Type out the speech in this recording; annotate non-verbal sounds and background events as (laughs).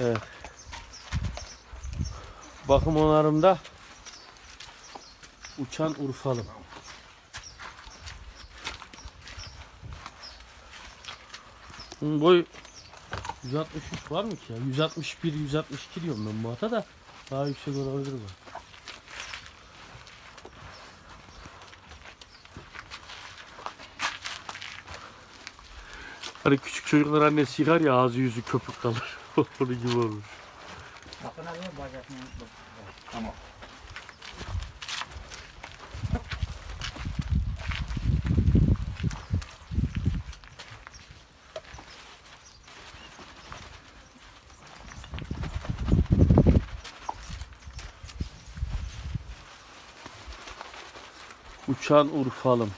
Evet. Bakım onarımda uçan Urfalım. Bunun boy 163 var mı ki ya? 161 162 diyorum ben bu ata da daha yüksek olabilir bu. Hani küçük çocuklar annesi yıkar ya ağzı yüzü köpük kalır. (laughs) Onun gibi olmuş. Bacakını Tamam. Uçan Urfalım.